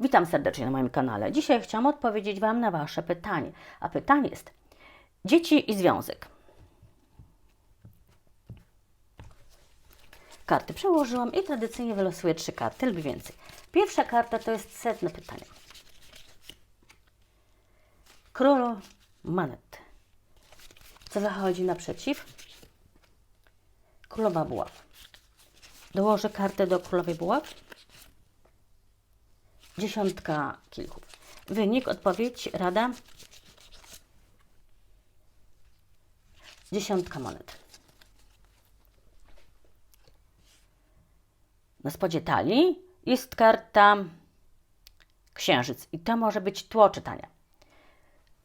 Witam serdecznie na moim kanale. Dzisiaj chciałam odpowiedzieć Wam na Wasze pytanie. A pytanie jest: dzieci i związek. Karty przełożyłam i tradycyjnie wylosuję trzy karty lub więcej. Pierwsza karta to jest setne pytanie. Król Manet. Co wychodzi naprzeciw? Królowa Buław. Dołożę kartę do Królowej Buław. Dziesiątka kilków. Wynik, odpowiedź, rada. Dziesiątka monet. Na spodzie talii jest karta księżyc i to może być tło czytania.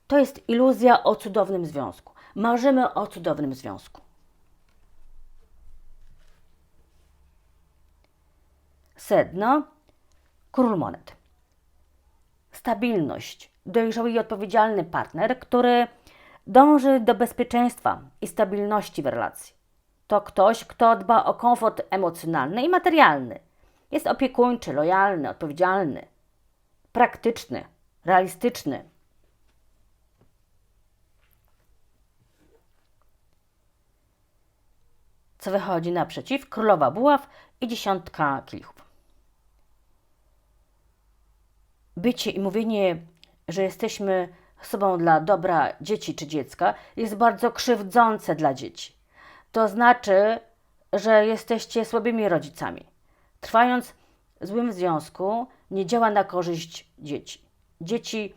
To jest iluzja o cudownym związku. Marzymy o cudownym związku. Sedno, król monet. Stabilność, dojrzały i odpowiedzialny partner, który dąży do bezpieczeństwa i stabilności w relacji. To ktoś, kto dba o komfort emocjonalny i materialny. Jest opiekuńczy, lojalny, odpowiedzialny, praktyczny, realistyczny. Co wychodzi naprzeciw? Królowa buław i dziesiątka kielichów. Bycie i mówienie, że jesteśmy sobą dla dobra dzieci czy dziecka, jest bardzo krzywdzące dla dzieci. To znaczy, że jesteście słabymi rodzicami. Trwając w złym związku, nie działa na korzyść dzieci. Dzieci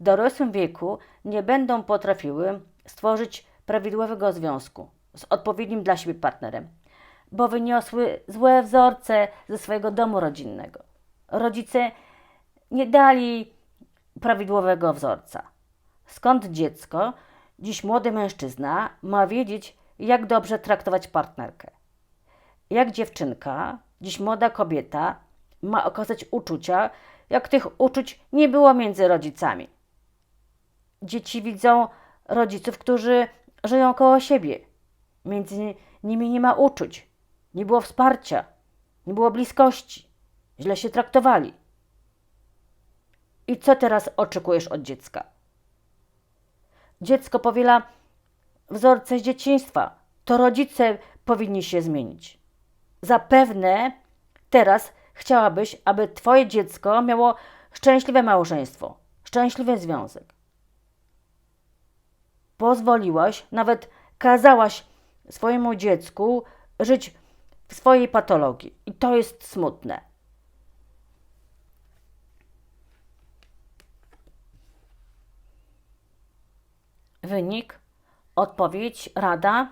w dorosłym wieku nie będą potrafiły stworzyć prawidłowego związku z odpowiednim dla siebie partnerem, bo wyniosły złe wzorce ze swojego domu rodzinnego. Rodzice nie dali prawidłowego wzorca. Skąd dziecko, dziś młody mężczyzna, ma wiedzieć, jak dobrze traktować partnerkę? Jak dziewczynka, dziś młoda kobieta, ma okazać uczucia, jak tych uczuć nie było między rodzicami? Dzieci widzą rodziców, którzy żyją koło siebie. Między nimi nie ma uczuć, nie było wsparcia, nie było bliskości, źle się traktowali. I co teraz oczekujesz od dziecka? Dziecko powiela wzorce z dzieciństwa. To rodzice powinni się zmienić. Zapewne teraz chciałabyś, aby Twoje dziecko miało szczęśliwe małżeństwo, szczęśliwy związek. Pozwoliłaś, nawet kazałaś swojemu dziecku żyć w swojej patologii. I to jest smutne. Wynik, odpowiedź, rada,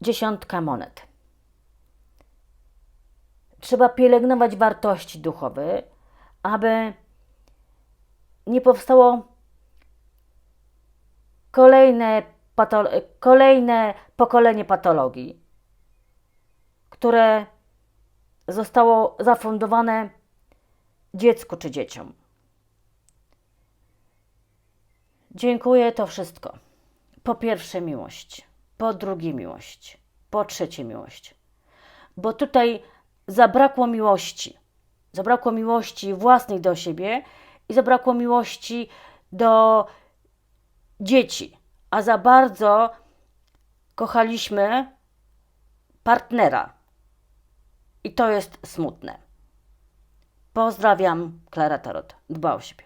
dziesiątka monet. Trzeba pielęgnować wartości duchowe, aby nie powstało kolejne, kolejne pokolenie patologii, które zostało zafundowane dziecku czy dzieciom. Dziękuję, to wszystko. Po pierwsze miłość, po drugie miłość, po trzecie miłość. Bo tutaj zabrakło miłości. Zabrakło miłości własnej do siebie i zabrakło miłości do dzieci. A za bardzo kochaliśmy partnera. I to jest smutne. Pozdrawiam, Klara Tarot. Dba o siebie.